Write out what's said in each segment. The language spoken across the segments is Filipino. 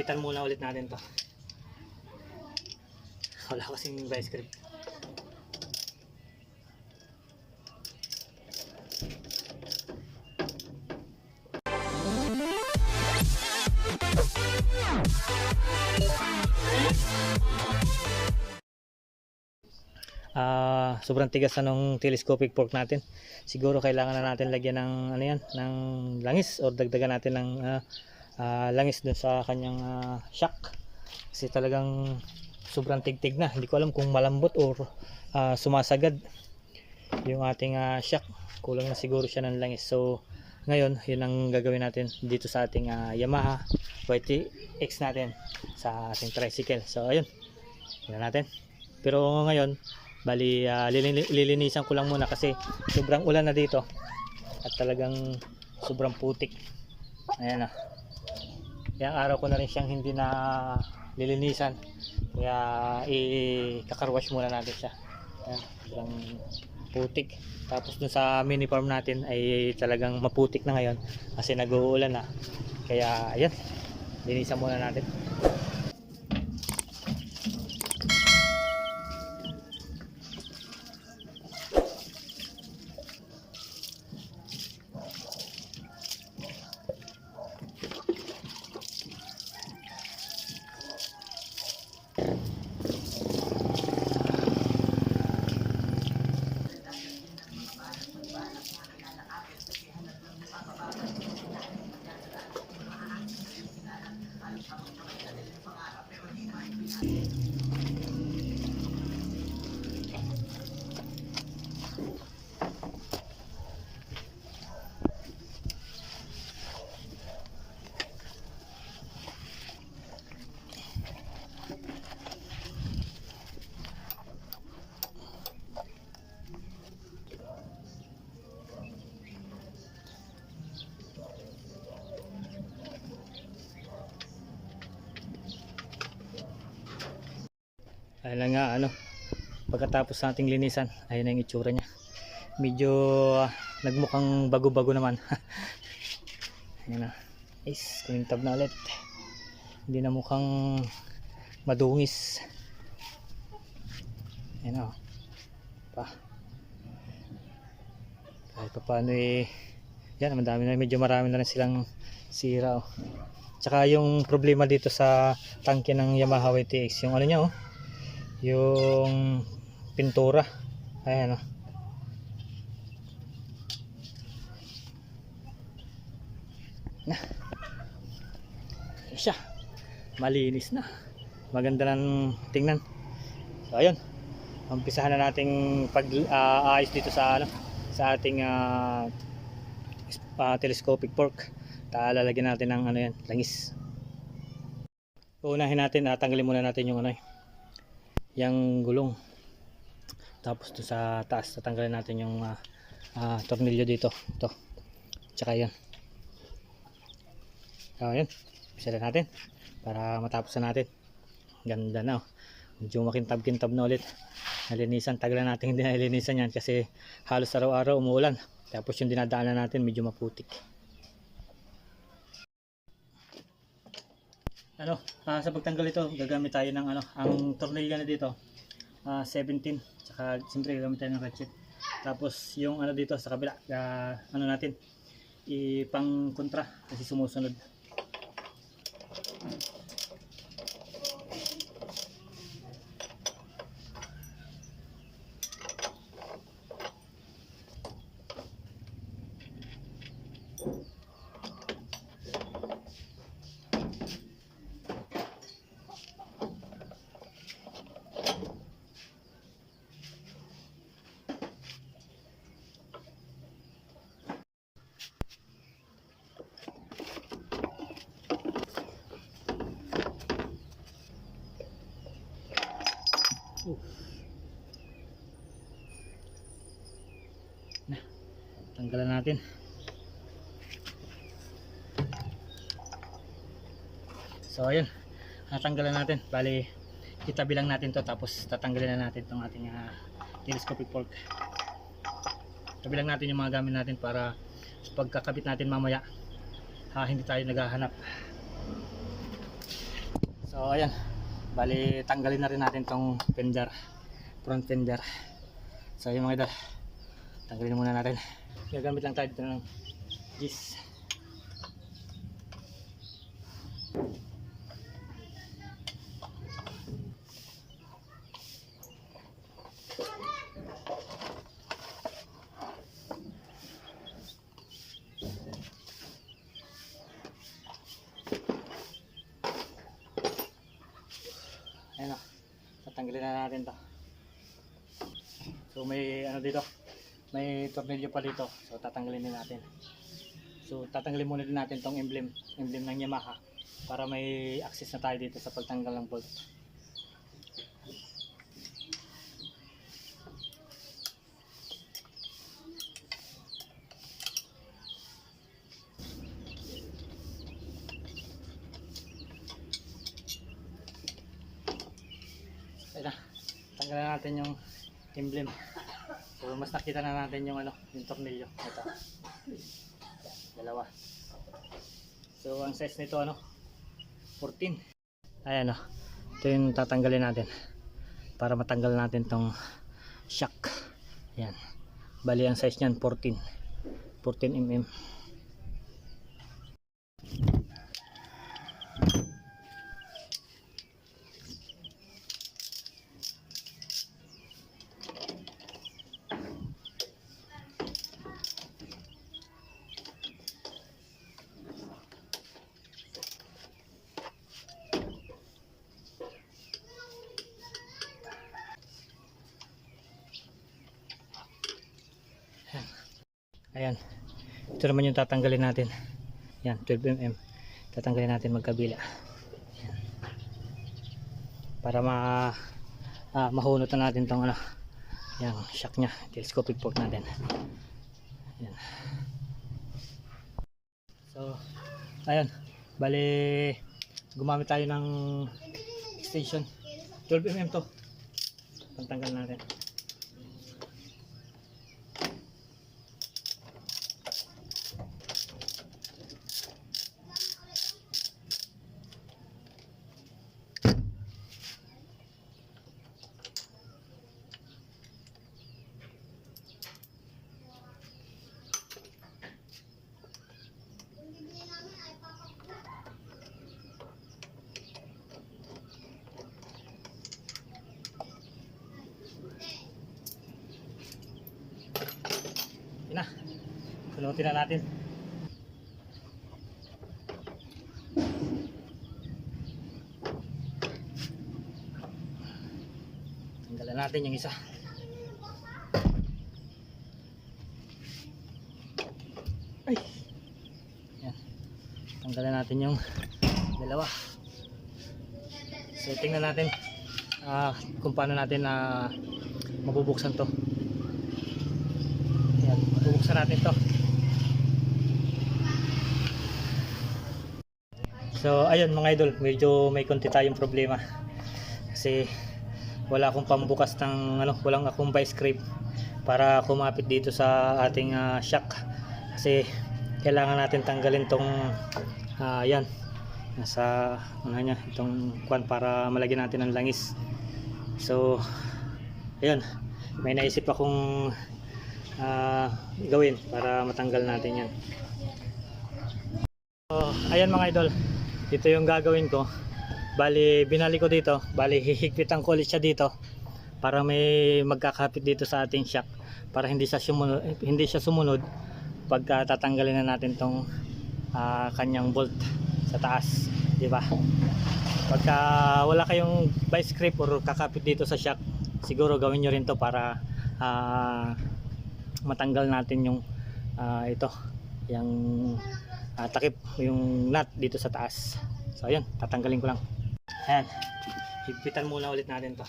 Pitan muna ulit natin to. Wala kasing vice grip. Ah, sobrang tigas na nung telescopic fork natin. Siguro kailangan na natin lagyan ng ano yan, ng langis or dagdagan natin ng ah, ah, langis dun sa kanyang ah, shock. Kasi talagang sobrang tigtig na. Hindi ko alam kung malambot or ah, sumasagad yung ating ah, shock. Kulang na siguro siya ng langis. So, ngayon, yun ang gagawin natin dito sa ating ah, Yamaha YTX natin sa ating tricycle. So, ayun. Tingnan natin. Pero ngayon, bali lilini- lilinisan ko lang muna kasi sobrang ulan na dito. At talagang sobrang putik. Ayan na. Kaya araw ko na rin siyang hindi na lilinisan. Kaya i-kakarwash muna natin siya. Ayan, sobrang putik. Tapos dun sa mini farm natin ay talagang maputik na ngayon kasi nag-uulan na. Kaya ayan, linisan muna natin. Ayun na nga ano, pagkatapos nating linisan, ayun na yung itsura niya. Medyo ah, nagmukhang bago-bago naman. ayun na. Is, kumintab na ulit. Hindi na mukhang madungis. Ayun o. Pa. Kahit pa paano eh, yan, madami na, medyo marami na rin silang sira oh. Tsaka yung problema dito sa tangke ng Yamaha YTX, yung ano niya oh, yung pintura. Ayan o na. Ayan siya malinis na. Maganda ng tingnan. So ayun. Umpisahan na nating pag aayos dito sa ano sa ating is- ah, telescopic fork. Talalagyan natin ng ano yan langis. Uunahin natin ah, tanggalin muna natin yung ano eh, yung gulong. Tapos to sa taas tatanggalin natin yung ah, ah, tornilyo dito. Ito. Tsaka yan so yan isa natin para matapos na natin. Ganda na oh. medyo makintab kintab na ulit. Nalinisan. Tagal na natin hindi nalinisan yan kasi halos araw-araw umuulan. Tapos yung dinadaanan natin medyo maputik ano, ah, sa pagtanggal ito, gagamit tayo ng ano, ang tornilyo na dito, ah, 17, tsaka siyempre gagamit tayo ng ratchet. Tapos yung ano dito sa kabila, ah, ano natin, ipang kontra kasi sumusunod. Tanggalan natin. So ayun, natanggalan natin. Bali, itabi lang natin to tapos tatanggalin na natin tong ating ah, telescopic fork. Tabi lang natin yung mga gamit natin para sa pagkakabit natin mamaya, ah, hindi tayo naghahanap. So ayan, bali tanggalin na rin natin tong fender, front fender. So yung mga idol, tanggalin muna natin. Gagamit lang tayo dito ng gis. Ayan o, tatanggalin na natin to. So may ano dito, may tornilyo pa dito. So tatanggalin din natin. So tatanggalin muna din natin tong emblem, emblem ng Yamaha para may access na tayo dito sa pagtanggal ng bolt. Ayan na, natin yung emblem. So mas nakita na natin yung ano, yung tornilyo. Ito. Dalawa. So ang size nito ano, 14. Ayan o. Ito yung tatanggalin natin. Para matanggal natin tong shock. Ayan. Bali ang size niyan 14. 14 mm. Ayan. Ito naman yung tatanggalin natin. Yan, 12 mm. Tatanggalin natin magkabila. Ayan. Para ma ah, mahunot na natin tong ano, yung shock niya, telescopic fork natin. Ayan. So, ayan. Bali, gumamit tayo ng extension. 12 mm to. Pantanggal natin. Yun na. Sunutin na natin. Tanggalan natin yung isa. Ay. Yan. Tanggalan natin yung dalawa. So tingnan natin ah, kung paano natin na mabubuksan to. Ayan, bubuksan natin to. So, ayun mga idol, medyo may konti tayong problema. Kasi wala akong pambukas ng ano, walang akong vice grip para kumapit dito sa ating ah, shock. Kasi kailangan natin tanggalin tong ah, yan nasa ano niya itong kwan para malagyan natin ng langis. So, ayun, may naisip akong ah, gawin para matanggal natin yan. So, ayan mga idol, ito yung gagawin ko. Bali, binali ko dito. Bali, hihigpitan ko ulit siya dito para may magkakapit dito sa ating shock para hindi siya sumunod, hindi siya sumunod pagka tatanggalin na natin tong ah, kanyang bolt sa taas, di ba? Pagka wala kayong vice grip or kakapit dito sa shock, siguro gawin nyo rin to para ah, matanggal natin yung ah, ito yung ah, takip yung nut dito sa taas. So ayun tatanggalin ko lang. Ayan. Higpitan muna ulit natin to.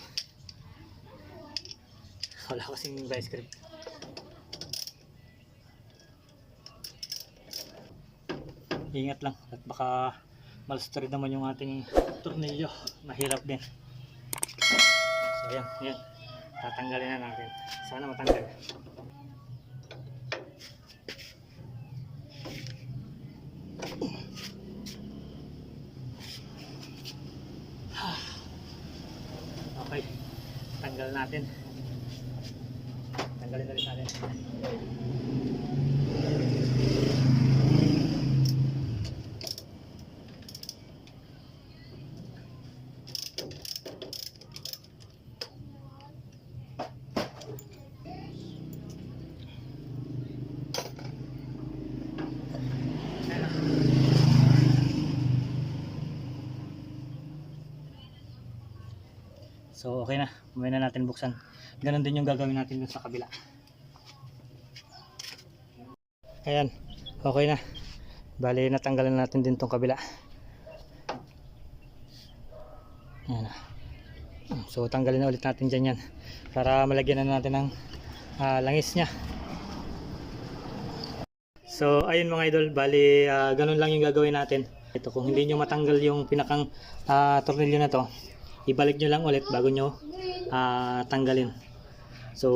Wala kasing vice grip ingat lang. At baka malustrid naman yung ating tornilyo mahirap din. So ayan, ayan. Tatanggalin na natin. Sana matanggal natin. Tanggalin ulit natin. So okay na, mamaya na natin buksan. Ganon din yung gagawin natin dun sa kabila. Ayan, okay na. Bali, natanggalan natin din tong kabila. Ayan na. So tanggalin na ulit natin dyan yan. Para malagyan na natin ng ah, langis niya. So ayun mga idol, bali ah, ganun lang yung gagawin natin. Ito kung hindi nyo matanggal yung pinakang ah, tornilyo na to, ibalik nyo lang ulit bago nyo ah, tanggalin. So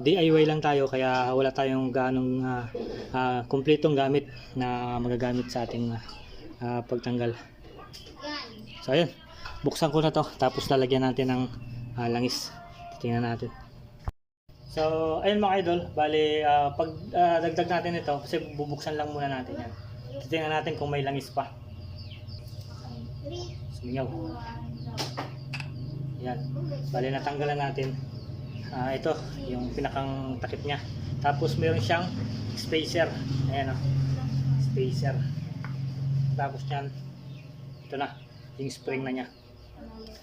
DIY lang tayo kaya wala tayong ganong ah, ah, kumpletong gamit na magagamit sa ating ah, pagtanggal. So ayun, buksan ko na to tapos lalagyan natin ng ah, langis. Tingnan natin. So, ayun mga idol, bali ah, pag ah, dagdag natin ito kasi bubuksan lang muna natin yan. Tingnan natin kung may langis pa. Sumingaw. Yan. Bali natanggalan natin. Ah, ito, yung pinakang takip niya. Tapos meron siyang spacer. Ayan o. Spacer. Tapos yan, ito na, yung spring na niya.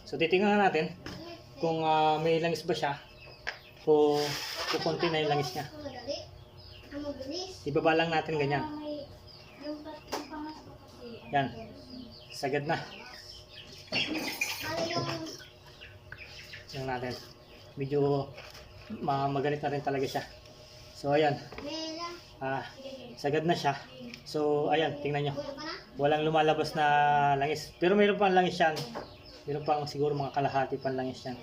So titingnan na natin kung ah, may langis ba siya o kukunti na yung langis niya. Ibaba lang natin ganyan. Yan. Sagad na. Yan natin. Medyo ma na rin talaga siya. So ayan. Ah, sagad na siya. So ayan, tingnan nyo. Walang lumalabas na langis. Pero mayroon pang langis yan. Mayroon pang siguro mga kalahati pang langis yan.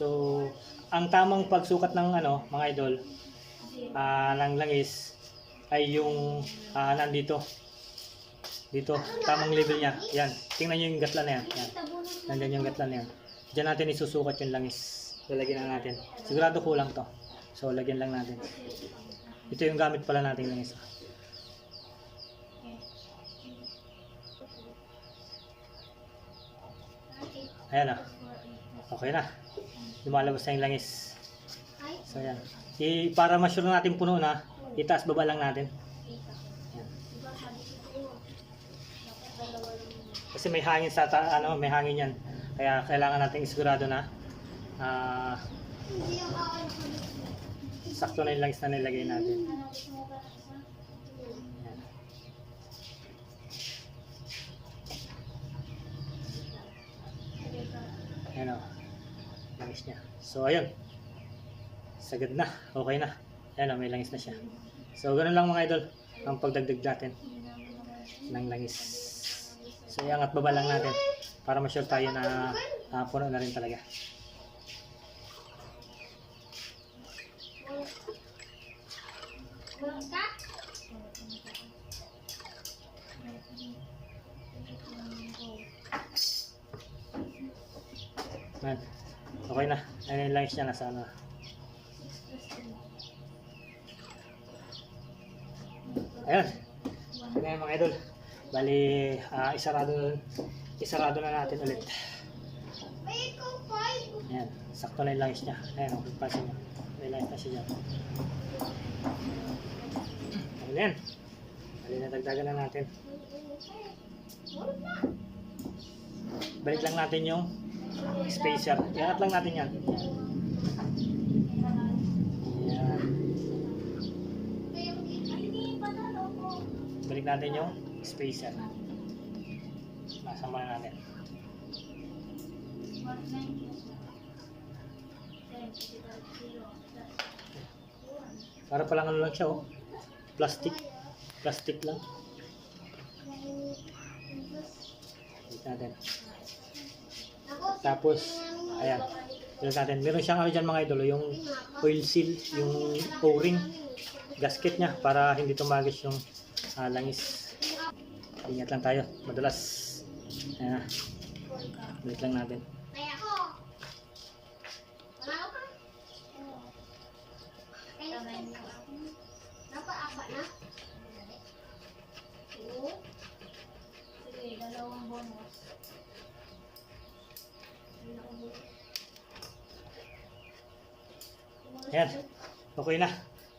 So, ang tamang pagsukat ng ano, mga idol, ah ng langis ay yung ah, nandito. Dito, tamang level niya. Yan. Tingnan nyo yung gatla na yan. yan. Nandyan yung gatla na yan. Diyan natin isusukat yung langis. Lalagyan na natin. Sigurado kulang to. So, lagyan lang natin. Ito yung gamit pala natin langis. Ayan ah. Okay na. Lumalabas na yung langis. So, ayan. I, para ma-sure natin puno na, itaas baba lang natin. Kasi may hangin sa ano, may hangin yan. Kaya kailangan natin isigurado na ah, sakto na yung langis na nilagay natin. Ayan. O. Langis niya. So, ayun. Sagad na. Okay na. Ayan o, may langis na siya. So, ganun lang mga idol. Ang pagdagdag natin ng langis. So, iangat baba lang natin para ma-sure tayo na ah, puno na rin talaga. Man. Okay na. Ayun yung langis niya nasa ano. Ayun. Ayan mga idol. Bali, ah, isarado, isarado na natin ulit. Ayan. Sakto na yung langis niya. Ayan, okay pa siya. May langis na siya dyan. Ayun yan. Bali, nadagdagan na natin. Balik lang natin yung spacer. Iangat lang natin yan. Yan. Balik natin yung spacer. Nasama na natin. Para palang ano lang siya oh. Plastic. Plastic lang. Balik natin. Tapos, ayan. Balik natin. Meron siyang ano dyan mga idolo, yung oil seal, yung o-ring, gasket niya para hindi tumagis yung ah, langis. Ingat lang tayo. Madalas. Ayan na. Balik lang natin. Dalawang bonus. Ayan. Okay na.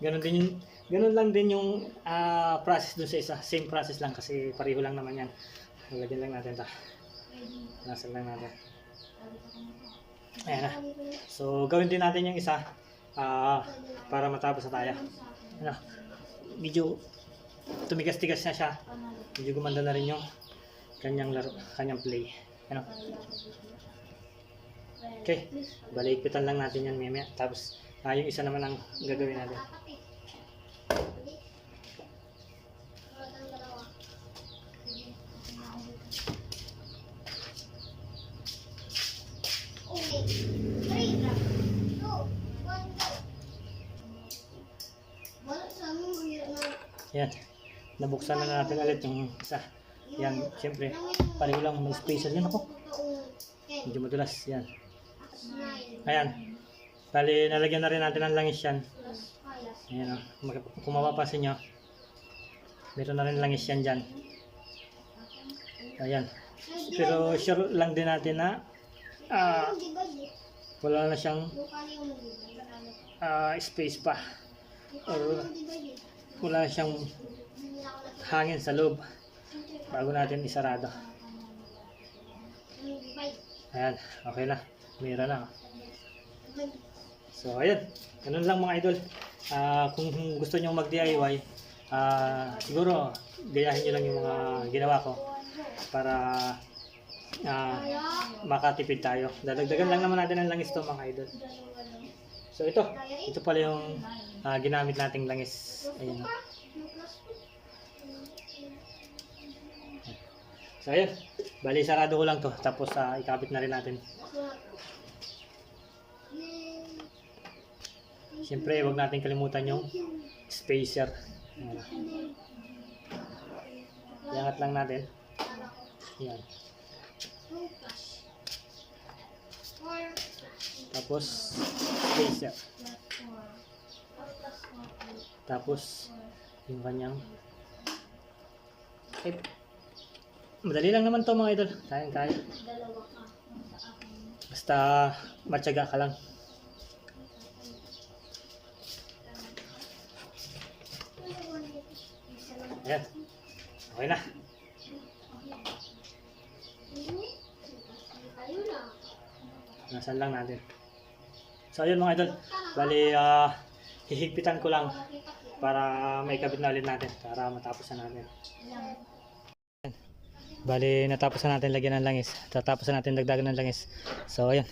Ganun din yung ganun lang din yung ah, process dun sa isa. Same process lang kasi pareho lang naman yan. Lagyan lang natin ta. Nasal lang natin. Ayan na. So, gawin din natin yung isa ah, para matapos na tayo. Ano? Medyo tumigas-tigas na siya. Medyo gumanda na rin yung kanyang laro, kanyang play. Ano? Okay. Balikpitan lang natin yan maya Tapos, ah, yung isa naman ang gagawin natin. Yan. Nabuksan na natin ulit yung isa. Yan, siyempre, pareho lang may spacer. Yan ako. Medyo madulas. Yan. Ayan. Bali, nalagyan na rin natin ng langis yan. Ayan o. Mag- Kung mapapansin nyo, meron na rin langis yan dyan. Ayan. Pero sure lang din natin na di? wala na siyang ah, space pa. Or? Wala siyang hangin sa loob bago natin isarado. Ayan, okay na. Meron na. So, ayan. Ganun lang mga idol. Ah, kung gusto nyo mag-DIY, ah, siguro, gayahin nyo lang yung mga ginawa ko para ah, makatipid tayo. Dadagdagan lang naman natin ang langis to mga idol. So, ito. Ito pala yung ah, ginamit nating langis. Ayan. oh. So, ayan. Bali, sarado ko lang to. Tapos, ah, ikabit na rin natin. Siyempre, wag natin kalimutan yung spacer. Ayan. Lang natin. Yan. Tapos, spacer. Tapos, yung kanyang eh, madali lang naman to mga idol. Kaya kaya. Basta matyaga ka lang. Ayan. Okay na. Nasaan lang natin. So ayun mga idol. Bali, ah, hihigpitan ko lang para may kabit na ulit natin para matapos na natin. Bali, natapos na natin lagyan ng langis. Tatapos na natin dagdagan ng langis. So ayun.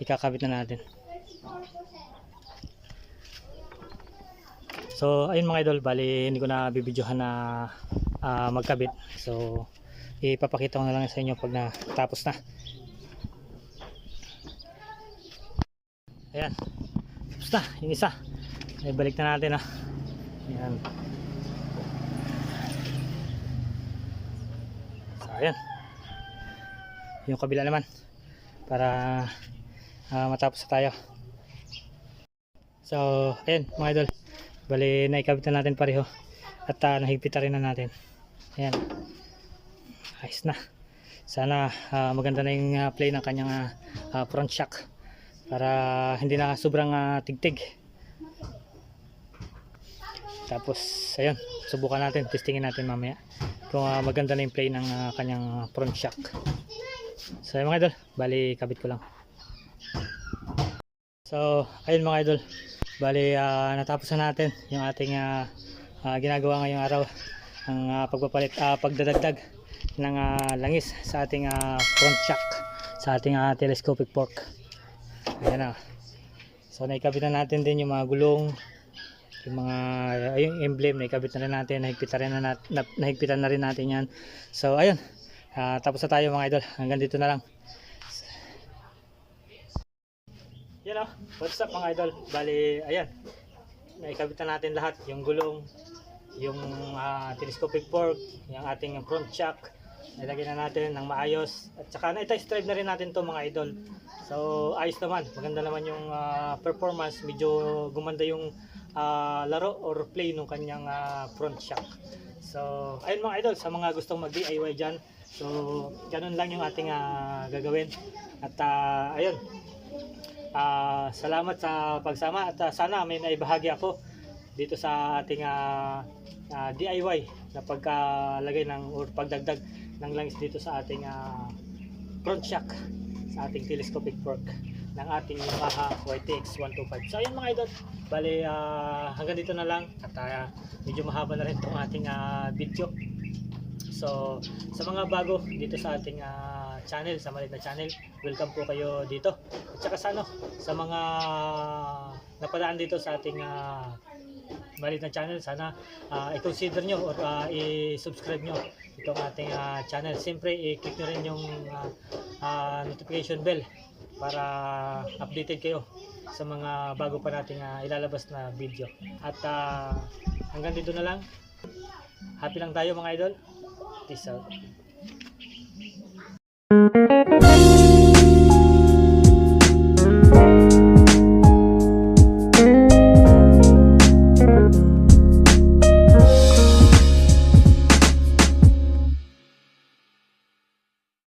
Ikakabit na natin. So ayun mga idol, bali hindi ko na bibidyohan na ah, magkabit. So ipapakita ko na lang sa inyo pag natapos na. Ayan. Tapos na, yung isa. Ay, balik na natin ah. Ayan. So, ayan. Yung kabila naman. Para ah, matapos na tayo. So, ayan mga idol. Bali, naikabit na natin pareho. At uh, nahigpita rin na natin. Ayan. Ayos na. Sana ah, maganda na yung ah, play ng kanyang ah, ah, front shock para hindi na sobrang ah, tigtig. Tapos ayun subukan natin testingin natin mamaya kung ah, maganda na yung play ng ah, kanyang front shock. So ayun mga idol bali kabit ko lang. So ayun mga idol bali ah, natapos na natin yung ating ah, ah, ginagawa ngayong araw ang ah, pagpapalit ah, pagdadagdag ng ah, langis sa ating ah, front shock sa ating ah, telescopic fork Ayan na. So naikabit na natin din yung mga gulong, yung mga ay, yung emblem naikabit na rin natin, nahigpitan na, na nahigpitan na rin natin 'yan. So ayun. Ah, tapos na tayo mga idol. Hanggang dito na lang. Yan oh. What's up mga idol? Bali, ayan. Naikabit na natin lahat, yung gulong, yung ah, telescopic fork, yung ating front shock, nilagyan na natin ng maayos. At saka na test drive na rin natin to mga idol. So ayos naman. Maganda naman yung ah, performance. Medyo gumanda yung ah, laro or play nung kanyang ah, front shock. So, ayun mga idol, sa mga gustong mag-DIY dyan, so, ganun lang yung ating ah, gagawin. At ah, ayun, ah, salamat sa pagsama. At ah, sana may naibahagi ako dito sa ating ah, ah, DIY na pagkalagay ng or pagdagdag ng langis dito sa ating ah, front shock sa ating telescopic fork ng ating Yamaha YTX 125. So ayun mga idol, bali ah, hanggang dito na lang at ah, medyo mahaba na rin itong ating ah, video. So sa mga bago dito sa ating ah, channel, sa maliit na channel, welcome po kayo dito. At saka sa ano, sa mga napadaan dito sa ating ah, maliit na channel, sana ah, i-consider nyo or ah, i-subscribe nyo itong ating ah, channel. Siyempre, i-click nyo rin yung ah, ah, notification bell para updated kayo sa mga bago pa nating ah, ilalabas na video. At ah, hanggang dito na lang. Happy lang tayo mga idol. Peace out.